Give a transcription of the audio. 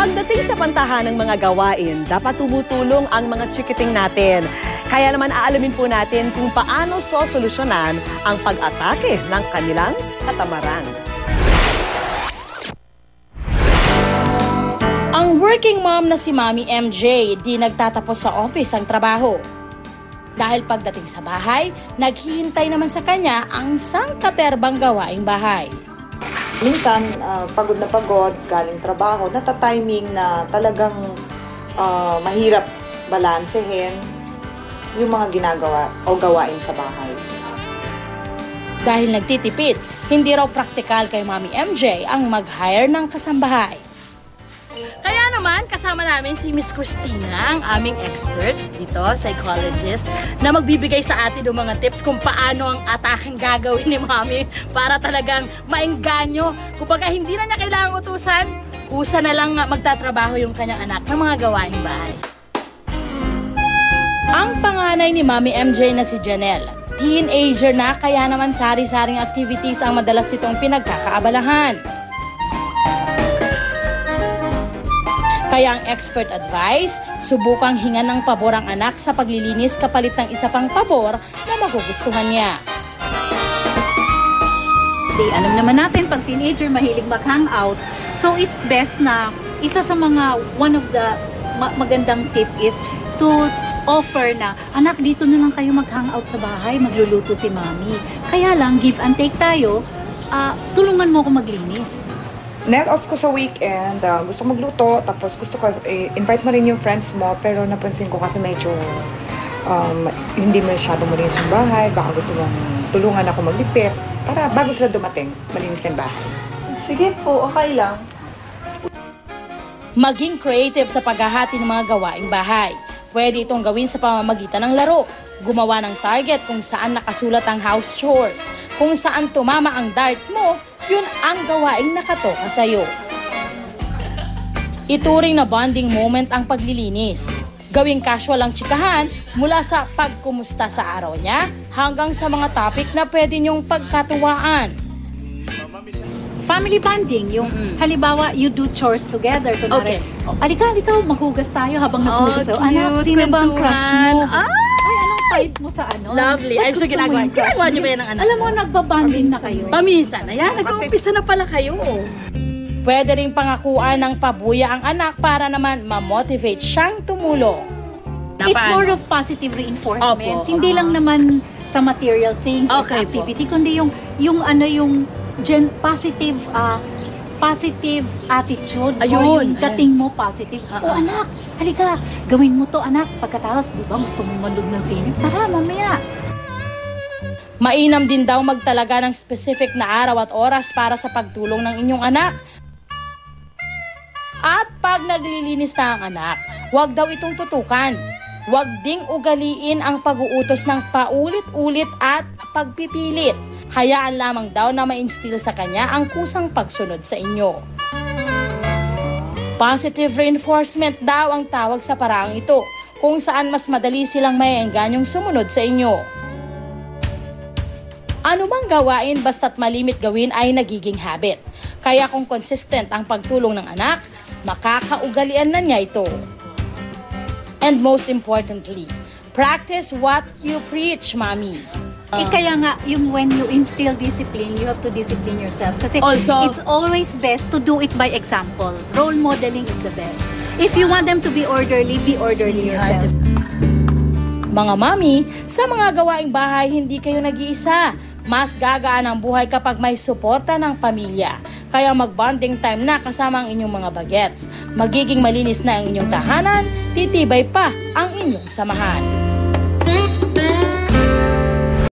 Pagdating sa pantahan ng mga gawain, dapat tumutulong ang mga chikiting natin. Kaya naman aalamin po natin kung paano sosolusyonan ang pag-atake ng kanilang katamaran. Ang working mom na si Mami MJ di nagtatapos sa office ang trabaho. Dahil pagdating sa bahay, naghihintay naman sa kanya ang sangkaterbang gawaing bahay. Minsan, ah, pagod na pagod, galing trabaho, nata-timing na talagang ah, mahirap balansehin yung mga ginagawa o gawain sa bahay. Dahil nagtitipid, hindi raw praktikal kay Mami MJ ang mag-hire ng kasambahay. Kaya naman, kasama namin si Miss Christina, ang aming expert dito, psychologist, na magbibigay sa atin ng mga tips kung paano ang ataking gagawin ni Mami para talagang maengganyo. Kumbaga, hindi na niya kailangang utusan, kusa na lang magtatrabaho yung kanyang anak ng mga gawaing bahay. Ang panganay ni Mami MJ na si Janelle, teenager na kaya naman sari-saring activities ang madalas itong pinagkakaabalahan. Kaya ang expert advice, subukang hingan ng pabor ang anak sa paglilinis kapalit ng isa pang pabor na magugustuhan niya. Di, alam naman natin, pag teenager, mahilig mag-hangout. So, it's best na isa sa mga, one of the ma- magandang tip is to offer na, anak, dito na lang kayo mag-hangout sa bahay, magluluto si mami. Kaya lang, give and take tayo, ah, tulungan mo ako maglinis. Net off ko sa weekend, ah, gusto ko magluto, tapos gusto ko eh, invite mo rin yung friends mo, pero napansin ko kasi medyo um, hindi masyado malinis yung bahay, baka gusto mong tulungan ako maglipit, para bago sila dumating, malinis na yung bahay. Sige po, okay lang. Maging creative sa paghahati ng mga gawaing bahay. Pwede itong gawin sa pamamagitan ng laro. Gumawa ng target kung saan nakasulat ang house chores. Kung saan tumama ang dart mo, yun ang gawaing nakatoka sa'yo. Ituring na bonding moment ang paglilinis. Gawing casual ang tsikahan mula sa pagkumusta sa araw niya hanggang sa mga topic na pwede niyong pagkatuwaan. Family bonding, yung halimbawa, you do chores together. Kunwari, Okay. oh, alika, alika, maghugas tayo habang naghugas tayo. Anak, cute, sino ba ang crush mo? Ah! Ay, type mo sa ano? Lovely. Ay, so ginagawa. Ginagawa niyo ba yan ng anak Alam mo, nagbabanding na kayo. Paminsan. Ayan, nag-uumpisa na pala kayo. Pwede ring pangakuan ng pabuya ang anak para naman ma-motivate siyang tumulong. It's more of positive reinforcement. Opo, Hindi opo. lang naman sa material things or sa Okay po. activity, kundi yung, yung ano, yung gen, positive, ah, positive attitude. or Ayun, yung dating mo positive. Ah, Oh, ah. anak, halika, gawin mo to, anak. Pagkatapos, di ba, gusto mong manood ng sine? Tara, mamaya. Mainam din daw magtalaga ng specific na araw at oras para sa pagtulong ng inyong anak. At pag naglilinis na ang anak, huwag daw itong tutukan. Huwag ding ugaliin ang pag-uutos ng paulit-ulit at pagpipilit. Hayaan lamang daw na ma-instill sa kanya ang kusang pagsunod sa inyo. Positive reinforcement daw ang tawag sa paraang ito, kung saan mas madali silang may enganyong sumunod sa inyo. Ano mang gawain basta't malimit gawin ay nagiging habit. Kaya kung consistent ang pagtulong ng anak, makakaugalian na niya ito. And most importantly, practice what you preach, mommy. Eh, kaya nga, yung when you instill discipline, you have to discipline yourself. Kasi Also- it's always best to do it by example. Role modeling is the best. If you want them to be orderly, be orderly yourself. Mga mami, sa mga gawaing bahay, hindi kayo nag-iisa. Mas gagaan ang buhay kapag may suporta ng pamilya. Kaya mag-bonding time na kasama ang inyong mga bagets. Magiging malinis na ang inyong tahanan, titibay pa ang inyong samahan.